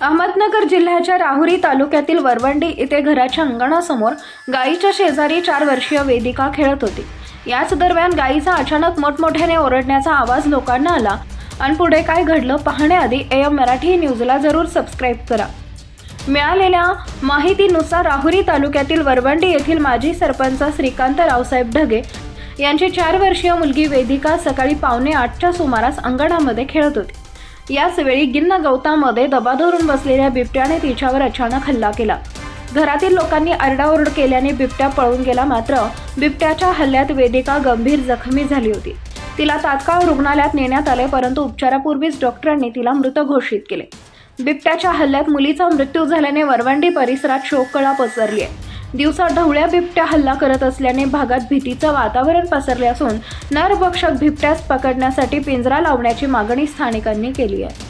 अहमदनगर जिल्ह्याच्या राहुरी तालुक्यातील वरवंडी इथे घराच्या अंगणासमोर गायीच्या शेजारी चार वर्षीय वेदिका खेळत होती. याच दरम्यान गायीचा अचानक मोठमोठ्याने ओरडण्याचा आवाज लोकांना आला. आणि पुढे काय घडलं पाहण्याआधी एम मराठी न्यूजला जरूर सबस्क्राईब करा. मिळालेल्या माहितीनुसार राहुरी तालुक्यातील वरवंडी येथील माजी सरपंच श्रीकांत रावसाहेब ढगे यांची चार वर्षीय मुलगी वेदिका सकाळी पावणे आठच्या सुमारास अंगणामध्ये खेळत होती. याच वेळी गिन्न गवतामध्ये दबा धरून बसलेल्या बिबट्याने तिच्यावर अचानक हल्ला केला. घरातील लोकांनी आरडाओरड केल्याने बिबट्या पळून गेला मात्र बिबट्याच्या हल्ल्यात वेदिका गंभीर जखमी झाली होती. तिला तात्काळ रुग्णालयात नेण्यात आले परंतु उपचारापूर्वीच डॉक्टरांनी तिला मृत घोषित केले. बिबट्याच्या हल्ल्यात मुलीचा मृत्यू झाल्याने वरवंडी परिसरात शोककळा पसरली आहे दिवसा ढवळ्या बिबट्या हल्ला करत असल्याने भागात भीतीचं वातावरण पसरले असून नरभक्षक बिबट्यास पकडण्यासाठी पिंजरा लावण्याची मागणी स्थानिकांनी केली आहे.